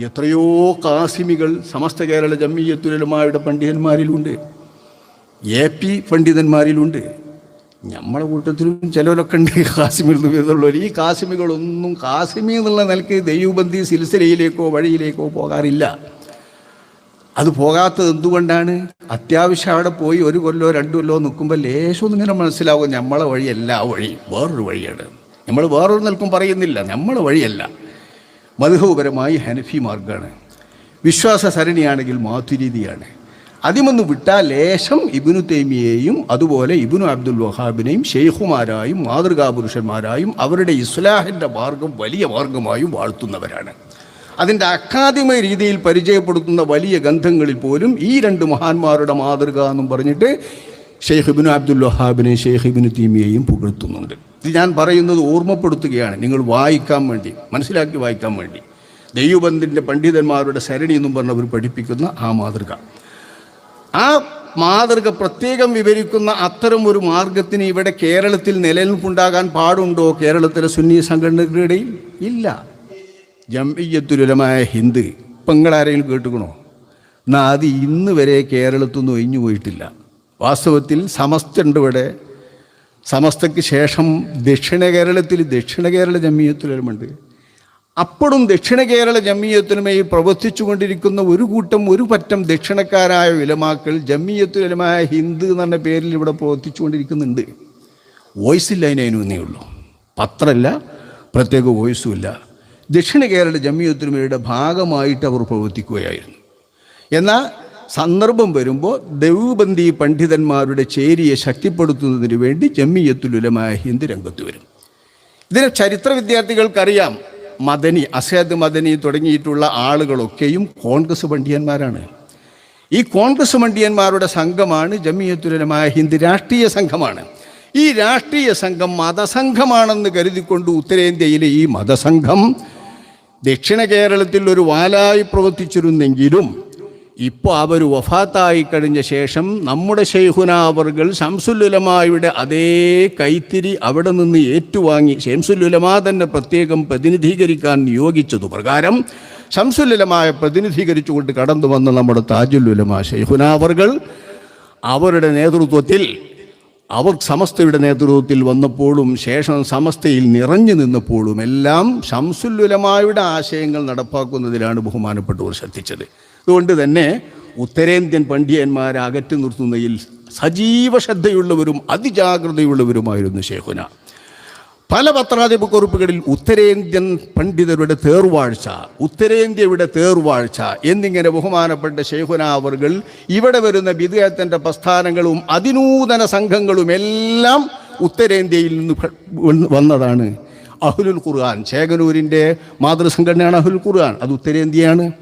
എത്രയോ കാസിമികൾ സമസ്ത കേരള ജമ്മിയത്തുലമായുടെ പണ്ഡിതന്മാരിലുണ്ട്. എ പി പണ്ഡിതന്മാരിലുണ്ട്. നമ്മളെ കൂട്ടത്തിലും ചിലരൊക്കെ ഉണ്ട് കാസിമിൽ വരുന്നുള്ളവർ. ഈ കാസിമികളൊന്നും കാസിമി എന്നുള്ള നിലയ്ക്ക് ദൈവബന്ധി സിൽസിലയിലേക്കോ വഴിയിലേക്കോ പോകാറില്ല. അത് പോകാത്തത് എന്തുകൊണ്ടാണ്? അത്യാവശ്യം അവിടെ പോയി ഒരു കൊല്ലോ രണ്ടു കൊല്ലോ നിൽക്കുമ്പോൾ ലേശം ഇങ്ങനെ മനസ്സിലാവും. നമ്മളെ വഴിയല്ല ആ വഴി വേറൊരു വഴിയാണ്. നമ്മൾ വേറൊരു നിൽക്കും പറയുന്നില്ല. നമ്മളെ വഴിയല്ല. മധുഹപരമായി ഹനഫി മാർഗമാണ് വിശ്വാസ സരണിയാണെങ്കിൽ മാതുരീതിയാണ് അതിമൊന്ന് വിട്ടാൽ ലേശം ഇബിനു തേമിയെയും അതുപോലെ ഇബിനു അബ്ദുൽ വഹാബിനെയും ഷെയ്ഖുമാരായും മാതൃകാപുരുഷന്മാരായും അവരുടെ ഇസ്ലാഹിന്റെ മാർഗം വലിയ മാർഗമായും വാഴ്ത്തുന്നവരാണ്. അതിന്റെ അക്കാദമ രീതിയിൽ പരിചയപ്പെടുത്തുന്ന വലിയ ഗന്ധങ്ങളിൽ പോലും ഈ രണ്ട് മഹാന്മാരുടെ മാതൃക എന്നും പറഞ്ഞിട്ട് ഷെയ്ഖ് ഇബിനു അബ്ദുൽ വഹാബിനെയും ഷെയ്ഖ് ഇബിനു തീമിയെയും പുകഴ്ത്തുന്നുണ്ട്. ഇത് ഞാൻ പറയുന്നത് ഓർമ്മപ്പെടുത്തുകയാണ്. നിങ്ങൾ വായിക്കാൻ വേണ്ടി മനസ്സിലാക്കി വായിക്കാൻ വേണ്ടി. ദൈവബന്ധിന്റെ പണ്ഡിതന്മാരുടെ സരണി എന്നും പറഞ്ഞവർ പഠിപ്പിക്കുന്ന ആ മാതൃക. ആ മാതൃക പ്രത്യേകം വിവരിക്കുന്ന അത്തരം ഒരു മാർഗത്തിന് ഇവിടെ കേരളത്തിൽ നിലനിൽപ്പുണ്ടാകാൻ പാടുണ്ടോ കേരളത്തിലെ സുന്നി സംഘടനകളുടെ ഇല്ല. ജംഇയ്യത്തുലമായ ഹിന്ദ് ഇപ്പം നിങ്ങളാരെങ്കിലും കേട്ടുക്കണോ? എന്നാൽ അത് ഇന്ന് വരെ കേരളത്തിൽ നിന്ന് ഒഴിഞ്ഞു പോയിട്ടില്ല. വാസ്തവത്തിൽ സമസ്തുണ്ട് ഇവിടെ. സമസ്തയ്ക്ക് ശേഷം ദക്ഷിണ കേരളത്തിൽ ദക്ഷിണ കേരള ജമ്മിയത്തുലമുണ്ട് അപ്പോഴും ദക്ഷിണ കേരള ജമ്മിയത്തിനുമായി പ്രവർത്തിച്ചുകൊണ്ടിരിക്കുന്ന ഒരു കൂട്ടം ഒരു പറ്റം ദക്ഷിണക്കാരായ വിലമാക്കൾ ജമീയത്തുലമായ ഹിന്ദു എന്ന പേരിൽ ഇവിടെ പ്രവർത്തിച്ചുകൊണ്ടിരിക്കുന്നുണ്ട്. വോയിസ് ഇല്ല അതിനേ ഉള്ളൂ. പത്രമല്ല പ്രത്യേക വോയിസും ഇല്ല. ദക്ഷിണ കേരള ജമീയത്തിനുമയുടെ ഭാഗമായിട്ട് അവർ പ്രവർത്തിക്കുകയായിരുന്നു. എന്നാൽ സന്ദർഭം വരുമ്പോൾ ദൈവബന്ധി പണ്ഡിതന്മാരുടെ ചേരിയെ ശക്തിപ്പെടുത്തുന്നതിന് വേണ്ടി ജമ്മിയത്തുലുലമായ ഹിന്ദ് രംഗത്ത് വരും. ഇതിനെ ചരിത്ര വിദ്യാർത്ഥികൾക്കറിയാം. മദനി അസേദ് മദനി തുടങ്ങിയിട്ടുള്ള ആളുകളൊക്കെയും കോൺഗ്രസ് പണ്ഡിയന്മാരാണ് ഈ കോൺഗ്രസ് പണ്ഡിയന്മാരുടെ സംഘമാണ് ജമിയത്തുലമായ ഹിന്ദ് രാഷ്ട്രീയ സംഘമാണ്. ഈ രാഷ്ട്രീയ സംഘം മതസംഘമാണെന്ന് കരുതിക്കൊണ്ട് ഉത്തരേന്ത്യയിലെ ഈ മതസംഘം ദക്ഷിണ കേരളത്തിൽ ഒരു വാലായി പ്രവർത്തിച്ചിരുന്നെങ്കിലും ഇപ്പോൾ അവർ വഫാത്തായി കഴിഞ്ഞ ശേഷം നമ്മുടെ ഷെയ്ഖുന ശംസുല്ലുലമായുടെ അതേ കൈത്തിരി അവിടെ നിന്ന് ഏറ്റുവാങ്ങി. ശംസുല്ലുലമാ തന്നെ പ്രത്യേകം പ്രതിനിധീകരിക്കാൻ നിയോഗിച്ചതു പ്രകാരം ശംസുല്ലുലമായ പ്രതിനിധീകരിച്ചുകൊണ്ട് കടന്നു വന്ന നമ്മുടെ താജുലുലമ ഷെയ്ഖുന അവർകൾ അവരുടെ നേതൃത്വത്തിൽ അവർ സമസ്തയുടെ നേതൃത്വത്തിൽ വന്നപ്പോഴും ശേഷം സമസ്തയിൽ നിറഞ്ഞു നിന്നപ്പോഴും എല്ലാം ശംസുല്ലുലമായുടെ ആശയങ്ങൾ നടപ്പാക്കുന്നതിലാണ് ബഹുമാനപ്പെട്ടവർ ശ്രദ്ധിച്ചത്. അതുകൊണ്ട് തന്നെ ഉത്തരേന്ത്യൻ പണ്ഡിയന്മാരെ അകറ്റി നിർത്തുന്നതിൽ സജീവ ശ്രദ്ധയുള്ളവരും അതിജാഗ്രതയുള്ളവരുമായിരുന്നു ഷേഖുന പല പത്രാധിപക്കുറിപ്പുകളിൽ ഉത്തരേന്ത്യൻ പണ്ഡിതരുടെ തേർവാഴ്ച ഉത്തരേന്ത്യയുടെ തേർവാഴ്ച എന്നിങ്ങനെ ബഹുമാനപ്പെട്ട അവർ ഇവിടെ വരുന്ന വിദേഹത്തിന്റെ പ്രസ്ഥാനങ്ങളും അതിനൂതന സംഘങ്ങളും എല്ലാം ഉത്തരേന്ത്യയിൽ നിന്ന് വന്നതാണ്. അഹുലുൽ ഖുർആൻ ചേകനൂരിന്റെ മാതൃസംഘടനയാണ് അഹുൽ ഖുർആൻ. അത് ഉത്തരേന്ത്യയാണ്.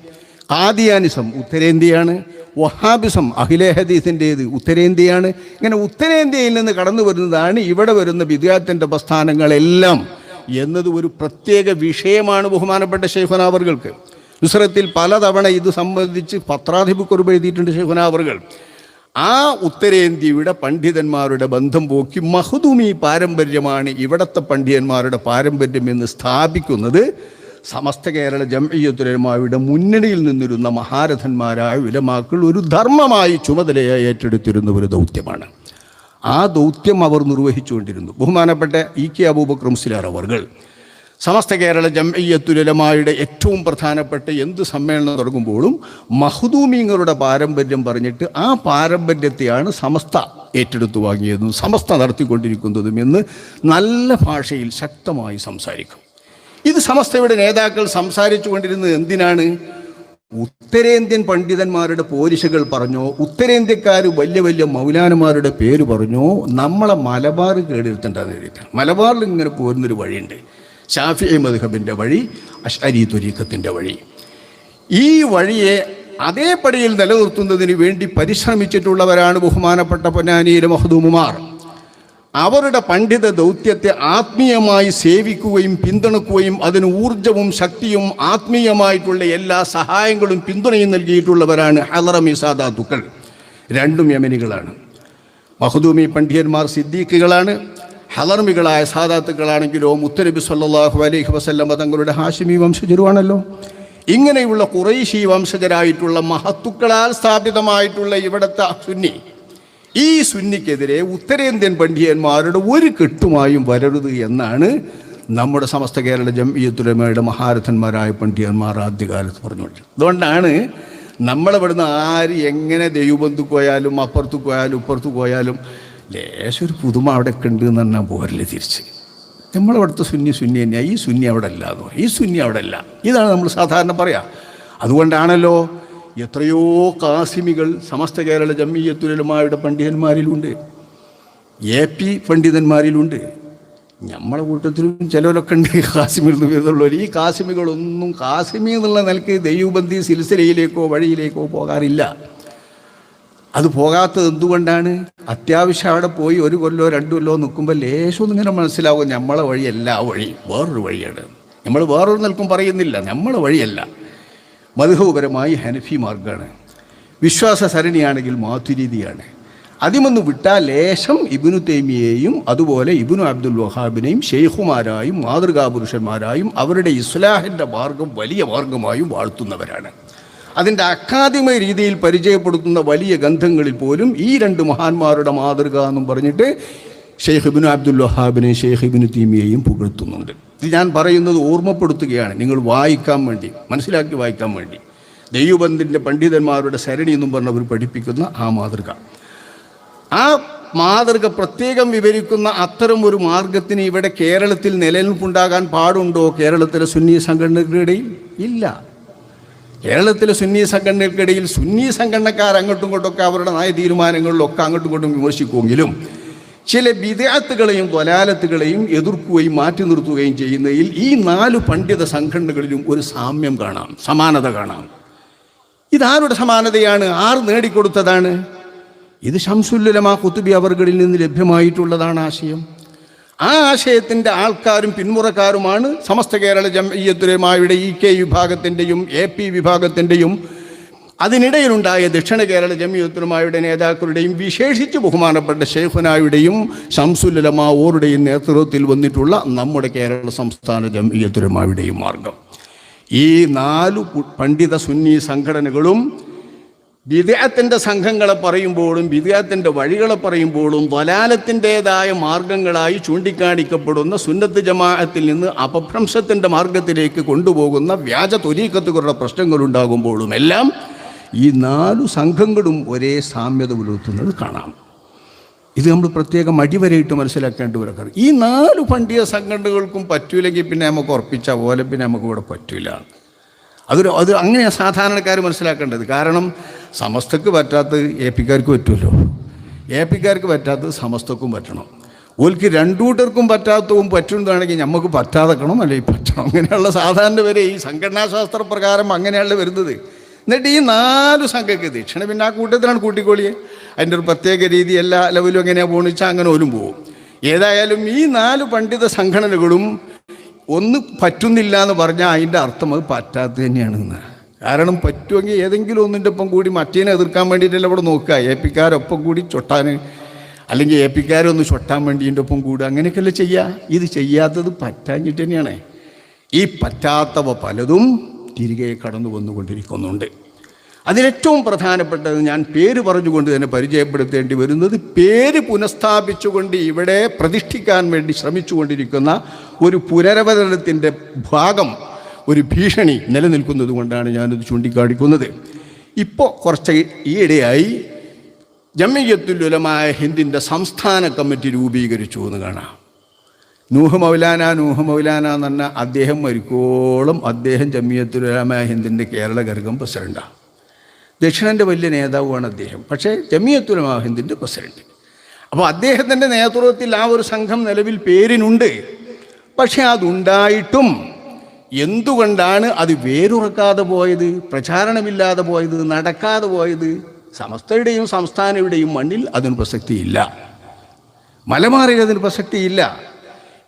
ആദിയാനിസം ഉത്തരേന്ത്യയാണ്. വഹാബിസം അഖിലെ ഹദീസിന്റേത് ഉത്തരേന്ത്യയാണ്. ഇങ്ങനെ ഉത്തരേന്ത്യയിൽ നിന്ന് കടന്നു വരുന്നതാണ് ഇവിടെ വരുന്ന വിദ്യാർത്ഥിന്റെ പ്രസ്ഥാനങ്ങളെല്ലാം എന്നത് ഒരു പ്രത്യേക വിഷയമാണ് ബഹുമാനപ്പെട്ട ഷെയ്ഖുനാവറുകൾക്ക് നുസ്രത്തിൽ പലതവണ ഇത് സംബന്ധിച്ച് പത്രാധിപക്കുറിപ്പ് എഴുതിയിട്ടുണ്ട് ഷെയ്ഖുനാവറുകൾ ആ ഉത്തരേന്ത്യയുടെ പണ്ഡിതന്മാരുടെ ബന്ധം പോക്കി മഹദൂമി പാരമ്പര്യമാണ് ഇവിടത്തെ പണ്ഡിതന്മാരുടെ പാരമ്പര്യം എന്ന് സ്ഥാപിക്കുന്നത്. സമസ്ത കേരള ജംഇയ്യത്തുലമായുടെ മുന്നണിയിൽ നിന്നിരുന്ന മഹാരഥന്മാരായ ഉലമാക്കൾ ഒരു ധർമ്മമായി ചുമതലയായി ഏറ്റെടുത്തിരുന്ന ഒരു ദൗത്യമാണ്. ആ ദൗത്യം അവർ നിർവഹിച്ചുകൊണ്ടിരുന്നു. ബഹുമാനപ്പെട്ട ഇ കെ അബൂബക്കർ മുസ്ലിയാർ അവർകൾ. സമസ്ത കേരള ജംഇയ്യത്തുലമായുടെ ഏറ്റവും പ്രധാനപ്പെട്ട എന്ത് സമ്മേളനം തുടങ്ങുമ്പോഴും മഹദൂമീങ്ങളുടെ പാരമ്പര്യം പറഞ്ഞിട്ട് ആ പാരമ്പര്യത്തെയാണ് സമസ്ത ഏറ്റെടുത്തു വാങ്ങിയതും സമസ്ത നടത്തിക്കൊണ്ടിരിക്കുന്നതും എന്ന് നല്ല ഭാഷയിൽ ശക്തമായി സംസാരിക്കും. ഇത് സമസ്തയുടെ നേതാക്കൾ സംസാരിച്ചു കൊണ്ടിരുന്നത് എന്തിനാണ്? ഉത്തരേന്ത്യൻ പണ്ഡിതന്മാരുടെ പോലീസുകൾ പറഞ്ഞോ ഉത്തരേന്ത്യക്കാർ വലിയ വലിയ മൗലാനമാരുടെ പേര് പറഞ്ഞോ നമ്മളെ മലബാർ കേടിരുത്തേണ്ടതെന്ന് എഴുതിയിട്ടാണ് മലബാറിൽ ഇങ്ങനെ പോരുന്നൊരു വഴിയുണ്ട്. ഷാഫി മദ്ഹബിന്റെ വഴി അഷ്അരി തുരീഖത്തിന്റെ വഴി. ഈ വഴിയെ അതേപടിയിൽ നിലനിർത്തുന്നതിന് വേണ്ടി പരിശ്രമിച്ചിട്ടുള്ളവരാണ് ബഹുമാനപ്പെട്ട പൊന്നാനിയിലെ മഹദൂമുമാർ. അവരുടെ പണ്ഡിത ദൗത്യത്തെ ആത്മീയമായി സേവിക്കുകയും പിന്തുണക്കുകയും അതിന് ഊർജവും ശക്തിയും ആത്മീയമായിട്ടുള്ള എല്ലാ സഹായങ്ങളും പിന്തുണയും നൽകിയിട്ടുള്ളവരാണ് ഹലറമി സാദാത്തുക്കൾ രണ്ടും യമനികളാണ്. മഹദൂമി പണ്ഡിയന്മാർ സിദ്ദീഖുകളാണ്. ഹലർമികളായ സാദാത്തുക്കളാണെങ്കിലോ മുത്തനബി സല്ലാഹു അലൈഹി വസല്ലം തങ്ങളുടെ ഹാഷിമി വംശജരുവാണല്ലോ ഇങ്ങനെയുള്ള കുറേശി വംശജരായിട്ടുള്ള മഹത്തുക്കളാൽ സ്ഥാപിതമായിട്ടുള്ള ഇവിടുത്തെ സുന്നി ഈ സുന്നിക്കെതിരെ ഉത്തരേന്ത്യൻ പണ്ഡിയന്മാരുടെ ഒരു കെട്ടുമായും വരരുത് എന്നാണ് നമ്മുടെ സമസ്ത കേരള ജംഇയത്തുലമയുടെ മഹാരഥന്മാരായ പണ്ഡിയന്മാർ ആദ്യകാലത്ത് പറഞ്ഞുകൊണ്ടിരുന്നത് അതുകൊണ്ടാണ് നമ്മളിവിടുന്ന് ആര് എങ്ങനെ ദൈവബന്ധു പോയാലും അപ്പുറത്ത് പോയാലും ഇപ്പുറത്ത് പോയാലും ലേശം ഒരു പുതുമ അവിടെ ഉണ്ട് എന്ന് പറഞ്ഞാൽ പോരല്ലേ തിരിച്ച്. നമ്മളവിടുത്തെ സുന്നി സുന്നി തന്നെയാണ് ഈ സുന്നി അവിടെ അല്ല എന്ന് പറയും. ഈ സുന്നി അവിടെ അല്ല. ഇതാണ് നമ്മൾ സാധാരണ പറയാം. അതുകൊണ്ടാണല്ലോ എത്രയോ കാസിമികൾ സമസ്ത കേരള ജമ്മിയത്തുലമായുടെ പണ്ഡിതന്മാരിലുണ്ട്. എ പി പണ്ഡിതന്മാരിലുണ്ട്. നമ്മളെ കൂട്ടത്തിലും ചിലരൊക്കെ ഉണ്ട് കാസിമിൽ നിന്ന് വരുന്നുള്ളവർ ഈ കാസിമികളൊന്നും കാസിമി എന്നുള്ള നിലയ്ക്ക് ദൈവബന്ധി സിൽസിലയിലേക്കോ വഴിയിലേക്കോ പോകാറില്ല. അത് പോകാത്തത് എന്തുകൊണ്ടാണ്? അത്യാവശ്യം അവിടെ പോയി ഒരു കൊല്ലോ രണ്ടു കൊല്ലോ നിൽക്കുമ്പോൾ ലേശം ഇങ്ങനെ മനസ്സിലാവും നമ്മളെ വഴിയല്ല ആ വഴി വേറൊരു വഴിയാണ്. നമ്മൾ വേറൊരു നിൽക്കും പറയുന്നില്ല. നമ്മളെ വഴിയല്ല. മധുഹപരമായി ഹനഫി മാർഗമാണ് വിശ്വാസ സരണിയാണെങ്കിൽ മാതുരീതിയാണ്. അതിമൊന്ന് വിട്ടാൽ ലേശം ഇബിനു തേമിയെയും അതുപോലെ ഇബിനു അബ്ദുൽ വഹാബിനെയും ഷെയ്ഖുമാരായും മാതൃകാപുരുഷന്മാരായും അവരുടെ ഇസ്ലാഹിന്റെ മാർഗം വലിയ മാർഗമായും വാഴ്ത്തുന്നവരാണ്. അതിന്റെ അക്കാദിമ രീതിയിൽ പരിചയപ്പെടുത്തുന്ന വലിയ ഗന്ധങ്ങളിൽ പോലും ഈ രണ്ട് മഹാന്മാരുടെ മാതൃക എന്നും പറഞ്ഞിട്ട് ഷെയ്ഖ് ഇബിനു അബ്ദുൽ വഹാബിനെയും ഷെയ്ഖ് ഇബിനു തീമിയെയും പുകഴ്ത്തുന്നുണ്ട്. ഇത് ഞാൻ പറയുന്നത് ഓർമ്മപ്പെടുത്തുകയാണ്. നിങ്ങൾ വായിക്കാൻ വേണ്ടി മനസ്സിലാക്കി വായിക്കാൻ വേണ്ടി. ദൈവബന്ധിന്റെ പണ്ഡിതന്മാരുടെ സരണി എന്നും പറഞ്ഞവർ പഠിപ്പിക്കുന്ന ആ മാതൃക. ആ മാതൃക പ്രത്യേകം വിവരിക്കുന്ന അത്തരം ഒരു മാർഗത്തിന് ഇവിടെ കേരളത്തിൽ നിലനിൽപ്പുണ്ടാകാൻ പാടുണ്ടോ കേരളത്തിലെ സുന്നി സംഘടനകളുടെയും ഇല്ല. കേരളത്തിലെ സുന്നി സംഘടനകൾക്കിടയിൽ സുന്നി സംഘടനക്കാർ അങ്ങോട്ടും ഇങ്ങോട്ടൊക്കെ അവരുടെ നയ തീരുമാനങ്ങളിലൊക്കെ അങ്ങോട്ടും ഇങ്ങോട്ടും വിമർശിക്കുമെങ്കിലും ചില വിദ്യാർത്ഥികളെയും കൊലാലത്തുകളെയും എതിർക്കുകയും മാറ്റി നിർത്തുകയും ചെയ്യുന്നതിൽ ഈ നാല് പണ്ഡിത സംഘടനകളിലും ഒരു സാമ്യം കാണാം സമാനത കാണാം. ഇതാരുടെ സമാനതയാണ്? ആർ നേടിക്കൊടുത്തതാണ്? ഇത് ഷംസുല്ലുലമ കുത്തുബി അവർകളിൽ നിന്ന് ലഭ്യമായിട്ടുള്ളതാണ് ആശയം. ആ ആശയത്തിന്റെ ആൾക്കാരും പിന്മുറക്കാരുമാണ് സമസ്ത കേരള ജംഇയ്യത്തുലമായുടെ ഇ കെ വിഭാഗത്തിന്റെയും എ പി വിഭാഗത്തിന്റെയും അതിനിടയിലുണ്ടായ ദക്ഷിണ കേരള ജമിയത്തുലമായുടെ നേതാക്കളുടെയും വിശേഷിച്ച് ബഹുമാനപ്പെട്ട ഷെയ്ഖുനായുടെയും ഷംസുല്ലമ ഓരുടെയും നേതൃത്വത്തിൽ വന്നിട്ടുള്ള നമ്മുടെ കേരള സംസ്ഥാന ജമിയത്തുലമായുടെയും മാർഗം. ഈ നാല് പണ്ഡിത സുന്നി സംഘടനകളും വിദേഹത്തിന്റെ സംഘങ്ങളെ പറയുമ്പോഴും വിദേഹത്തിന്റെ വഴികളെ പറയുമ്പോഴും വലാലത്തിന്റെതായ മാർഗങ്ങളായി ചൂണ്ടിക്കാണിക്കപ്പെടുന്ന സുന്നത്ത് ജമാഅത്തിൽ നിന്ന് അപഭ്രംശത്തിന്റെ മാർഗത്തിലേക്ക് കൊണ്ടുപോകുന്ന വ്യാജ തൊരീക്കത്തുകളുടെ പ്രശ്നങ്ങളുണ്ടാകുമ്പോഴും എല്ലാം ഈ നാലു സംഘങ്ങളും ഒരേ സാമ്യത പുലർത്തുന്നത് കാണാം. ഇത് നമ്മൾ പ്രത്യേകം അടിവരയിട്ട് മനസ്സിലാക്കേണ്ട ഒരു കാര്യം. ഈ നാല് പണ്ഡിയ സംഘടനകൾക്കും പറ്റൂലെങ്കിൽ പിന്നെ നമുക്ക് ഉറപ്പിച്ച പോലെ പിന്നെ നമുക്ക് ഇവിടെ പറ്റൂല. അതൊരു അത് അങ്ങനെയാണ് സാധാരണക്കാർ മനസ്സിലാക്കേണ്ടത്. കാരണം സമസ്തക്ക് പറ്റാത്തത് എ പിക്കാർക്ക് പറ്റുമല്ലോ എ പിക്കാർക്ക് പറ്റാത്തത് സമസ്തക്കും പറ്റണം. ഓൽക്ക് രണ്ടൂട്ടർക്കും പറ്റാത്തതും പറ്റുന്നതാണെങ്കിൽ നമുക്ക് പറ്റാതെക്കണം അല്ലെങ്കിൽ പറ്റണം. അങ്ങനെയുള്ള സാധാരണ വരെ ഈ സംഘടനാശാസ്ത്ര പ്രകാരം അങ്ങനെയാണ് വരുന്നത്. എന്നിട്ട് ഈ നാല് സംഘക്ക് ദക്ഷിണ പിന്നെ ആ കൂട്ടത്തിലാണ് കൂട്ടിക്കോളിയെ. അതിന്റെ ഒരു പ്രത്യേക രീതി എല്ലാ ലെവലും എങ്ങനെയാണ് പോണിച്ചാൽ അങ്ങനെ ഓലും പോകും ഏതായാലും ഈ നാല് പണ്ഡിത സംഘടനകളും ഒന്ന് പറ്റുന്നില്ല എന്ന് പറഞ്ഞാൽ അതിന്റെ അർത്ഥം അത് പറ്റാത്തത് തന്നെയാണ് എന്ന് കാരണം പറ്റുമെങ്കിൽ ഏതെങ്കിലും ഒന്നിന്റെ ഒപ്പം കൂടി മറ്റേനെ എതിർക്കാൻ വേണ്ടിയിട്ടല്ല അവിടെ നോക്കുക. എ പിക്കാരൊപ്പം കൂടി ചൊട്ടാൻ അല്ലെങ്കിൽ എ പിക്കാരൊന്ന് ചൊട്ടാൻ വേണ്ടി ഇതിന്റെ ഒപ്പം കൂടുക. അങ്ങനെയൊക്കെയല്ലേ ചെയ്യുക. ഇത് ചെയ്യാത്തത് പറ്റാഞ്ഞിട്ട് തന്നെയാണ്. ഈ പറ്റാത്തവ പലതും തിരികെ കടന്നു വന്നുകൊണ്ടിരിക്കുന്നുണ്ട്. അതിലേറ്റവും പ്രധാനപ്പെട്ടത് ഞാൻ പേര് പറഞ്ഞുകൊണ്ട് തന്നെ പരിചയപ്പെടുത്തേണ്ടി വരുന്നത് പേര് പുനഃസ്ഥാപിച്ചുകൊണ്ട് ഇവിടെ പ്രതിഷ്ഠിക്കാൻ വേണ്ടി ശ്രമിച്ചുകൊണ്ടിരിക്കുന്ന ഒരു പുനരവതരണത്തിന്റെ ഭാഗം ഒരു ഭീഷണി നിലനിൽക്കുന്നത് കൊണ്ടാണ് ഞാനിത് ചൂണ്ടിക്കാണിക്കുന്നത്. ഇപ്പോൾ കുറച്ച് ഈയിടെയായി ജമ്മിയത്തുലുലമായ ഹിന്ദിന്റെ സംസ്ഥാന കമ്മിറ്റി രൂപീകരിച്ചു എന്ന് കാണാം. നൂഹ് മൗലാന നൂഹ് മൗലാന എന്ന് പറഞ്ഞാൽ അദ്ദേഹം മരിക്കോളം അദ്ദേഹം ജമിയത്തുലമായ ഹിന്ദിന്റെ കേരള ഘടകം പ്രസിഡന്റാണ് ദക്ഷിണന്റെ വലിയ നേതാവുമാണ് അദ്ദേഹം. പക്ഷേ ജമിയത്തുലമാ ഹിന്ദിന്റെ പ്രസിഡന്റ് അപ്പോൾ അദ്ദേഹത്തിന്റെ നേതൃത്വത്തിൽ ആ ഒരു സംഘം നിലവിൽ പേരിനുണ്ട്. പക്ഷേ അതുണ്ടായിട്ടും എന്തുകൊണ്ടാണ് അത് വേരുറക്കാതെ പോയത് പ്രചാരണമില്ലാതെ പോയത് നടക്കാതെ പോയത്? സമസ്തയുടെയും സംസ്ഥാനയുടെയും മണ്ണിൽ അതിന് പ്രസക്തിയില്ല. മലമാറിൽ അതിന് പ്രസക്തിയില്ല.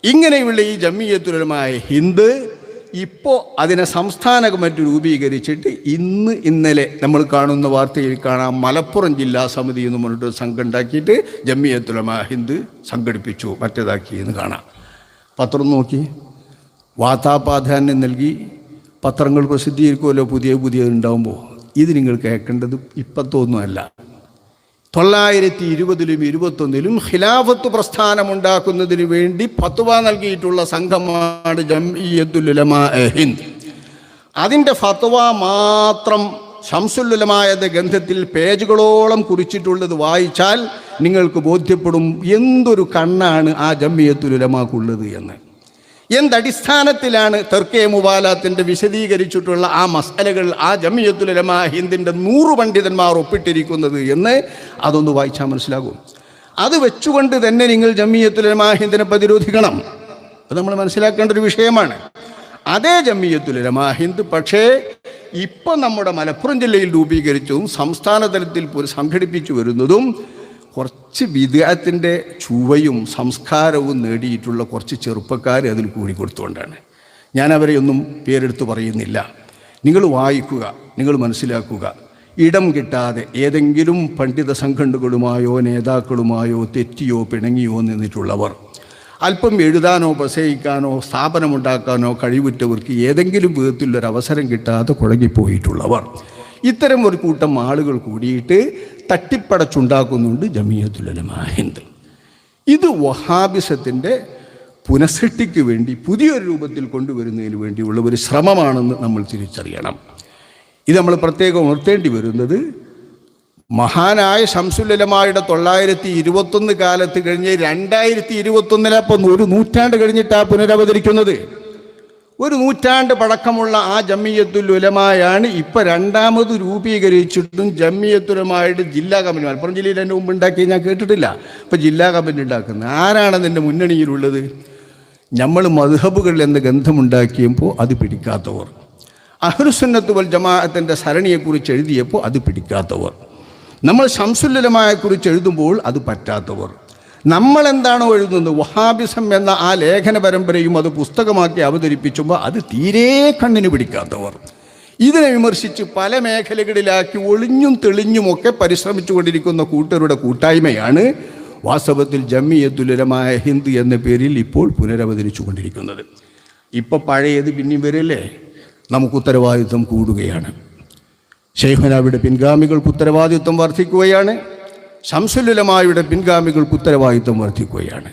ഇങ്ങനെയുള്ള ഈ ജമ്മിയത്തുലമായ ഹിന്ദ് ഇപ്പോൾ അതിനെ സംസ്ഥാന കമ്മിറ്റി രൂപീകരിച്ചിട്ട് ഇന്ന് ഇന്നലെ നമ്മൾ കാണുന്ന വാർത്തയിൽ കാണാം മലപ്പുറം ജില്ലാ സമിതി എന്ന് പറഞ്ഞിട്ട് സംഘം ഉണ്ടാക്കിയിട്ട് ജമ്മിയത്തുലമ ഹിന്ദ് സംഘടിപ്പിച്ചു മറ്റേതാക്കി എന്ന് കാണാം. പത്രം നോക്കി. വാർത്താപ്രാധാന്യം നൽകി. പത്രങ്ങൾ പ്രസിദ്ധീകരിക്കുമല്ലോ? പുതിയ പുതിയ ഉണ്ടാകുമ്പോൾ ഇത് നിങ്ങൾ കേൾക്കേണ്ടത് ഇപ്പത്തൊന്നുമല്ല. തൊള്ളായിരത്തി ഇരുപതിലും ഇരുപത്തൊന്നിലും ഖിലാഫത്ത് പ്രസ്ഥാനമുണ്ടാക്കുന്നതിന് വേണ്ടി ഫത്വ നൽകിയിട്ടുള്ള സംഘമാണ് ജംഇയ്യത്തുൽ ഉലമാ ഹിന്ദ്. അതിന്റെ ഫത്വ മാത്രം ഷംസുല്ലുലമായത് ഗ്രന്ഥത്തിൽ പേജുകളോളം കുറിച്ചിട്ടുള്ളത് വായിച്ചാൽ നിങ്ങൾക്ക് ബോധ്യപ്പെടും എന്തൊരു കണ്ണാണ് ആ ജമ്മിയത്തുലമാക്കുള്ളത് എന്ന്. എന്തടിസ്ഥാനത്തിലാണ് തെർക്കെ മുബാലാത്തിന്റെ വിശദീകരിച്ചിട്ടുള്ള ആ മസാലകൾ ആ ജമിയത്തുലമ ഹിന്ദിന്റെ നൂറ് പണ്ഡിതന്മാർ ഒപ്പിട്ടിരിക്കുന്നത് എന്ന് അതൊന്ന് വായിച്ചാൽ മനസ്സിലാകും. അത് വെച്ചുകൊണ്ട് തന്നെ നിങ്ങൾ ജമ്മിയത്തുലമ ഹിന്ദിനെ പ്രതിരോധിക്കണം. അത് നമ്മൾ മനസ്സിലാക്കേണ്ട ഒരു വിഷയമാണ്. അതേ ജമ്മിയത്തുലമ ഹിന്ദ് പക്ഷേ ഇപ്പം നമ്മുടെ മലപ്പുറം ജില്ലയിൽ രൂപീകരിച്ചതും സംസ്ഥാന തലത്തിൽ സംഘടിപ്പിച്ചു വരുന്നതും കുറച്ച് വിദേഹത്തിന്റെ ചുവയും സംസ്കാരവും നേടിയിട്ടുള്ള കുറച്ച് ചെറുപ്പക്കാർ അതിൽ കൂടി കൊടുത്തുകൊണ്ടാണ് ഞാൻ അവരെ ഒന്നും പേരെടുത്ത് പറയുന്നില്ല. നിങ്ങൾ വായിക്കുക നിങ്ങൾ മനസ്സിലാക്കുക. ഇടം കിട്ടാതെ ഏതെങ്കിലും പണ്ഡിത സംഘടനകളുമായോ നേതാക്കളുമായോ തെറ്റിയോ പിണങ്ങിയോ നിന്നിട്ടുള്ളവർ അല്പം എഴുതാനോ പ്രസംഗിക്കാനോ സ്ഥാപനമുണ്ടാക്കാനോ കഴിവുറ്റവർക്ക് ഏതെങ്കിലും വിധത്തിലൊരവസരം കിട്ടാതെ കുഴങ്ങിപ്പോയിട്ടുള്ളവർ ഇത്തരം ഒരു കൂട്ടം ആളുകൾ കൂടിയിട്ട് തട്ടിപ്പടച്ചുണ്ടാക്കുന്നുണ്ട് ജമിയത്തുലമാഹിന്ദ് ഇത് വഹാബിസത്തിന്റെ പുനഃസൃഷ്ടിക്ക് വേണ്ടി പുതിയൊരു രൂപത്തിൽ കൊണ്ടുവരുന്നതിന് വേണ്ടിയുള്ള ഒരു ശ്രമമാണെന്ന് നമ്മൾ തിരിച്ചറിയണം. ഇത് നമ്മൾ പ്രത്യേകം ഉണർത്തേണ്ടി വരുന്നത് മഹാനായ ശംസുലമായുടെ തൊള്ളായിരത്തി ഇരുപത്തൊന്ന് കാലത്ത് കഴിഞ്ഞ് രണ്ടായിരത്തി ഇരുപത്തൊന്നിലപ്പം ഒരു നൂറ്റാണ്ട് കഴിഞ്ഞിട്ടാണ് പുനരവതരിക്കുന്നത്. ഒരു നൂറ്റാണ്ട് പഴക്കമുള്ള ആ ജമ്മിയത്തുൽ ഉലമായാണ് ഇപ്പം രണ്ടാമത് രൂപീകരിച്ചിട്ടും ജമ്മിയത്തുലമായിട്ട് ജില്ലാ കമ്പനി മലപ്പുറം ജില്ലയിൽ എന്റെ മുമ്പ് ഉണ്ടാക്കി ഞാൻ കേട്ടിട്ടില്ല. ഇപ്പം ജില്ലാ കമ്പനി ഉണ്ടാക്കുന്നത്. ആരാണ് അതിന്റെ മുന്നണിയിലുള്ളത്? നമ്മൾ മധുഹബുകളിൽ എന്ന ഗന്ധമുണ്ടാക്കിയപ്പോൾ അത് പിടിക്കാത്തവർ. അഹ്റുസുന്നത്ത് വൽ ജമാഅത്തിന്റെ സരണിയെക്കുറിച്ച് എഴുതിയപ്പോൾ അത് പിടിക്കാത്തവർ. നമ്മൾ ശംസുല്ലമായെക്കുറിച്ച് എഴുതുമ്പോൾ അത് പറ്റാത്തവർ. നമ്മൾ എന്താണോ എഴുതുന്നത്? വഹാബിസം എന്ന ആ ലേഖന പരമ്പരയും അത് പുസ്തകമാക്കി അവതരിപ്പിച്ചുമ്പോൾ അത് തീരെ കണ്ണിന് പിടിക്കാത്തവർ. ഇതിനെ വിമർശിച്ച് പല മേഖലകളിലാക്കി ഒളിഞ്ഞും തെളിഞ്ഞുമൊക്കെ പരിശ്രമിച്ചുകൊണ്ടിരിക്കുന്ന കൂട്ടരുടെ കൂട്ടായ്മയാണ് വാസ്തവത്തിൽ ജമ്മിയത്തുലരമായ ഹിന്ദു എന്ന പേരിൽ ഇപ്പോൾ പുനരവതരിച്ചു കൊണ്ടിരിക്കുന്നത് ഇപ്പം പഴയത് പിന്നെയും വരില്ലേ? നമുക്ക് ഉത്തരവാദിത്വം കൂടുകയാണ്. ഷെയ്ഖനാവിയുടെ പിൻഗാമികൾക്ക് ഉത്തരവാദിത്വം വർദ്ധിക്കുകയാണ്. ശംസുലുലമായുടെ പിൻഗാമികൾക്ക് ഉത്തരവാദിത്വം വർദ്ധിക്കുകയാണ്.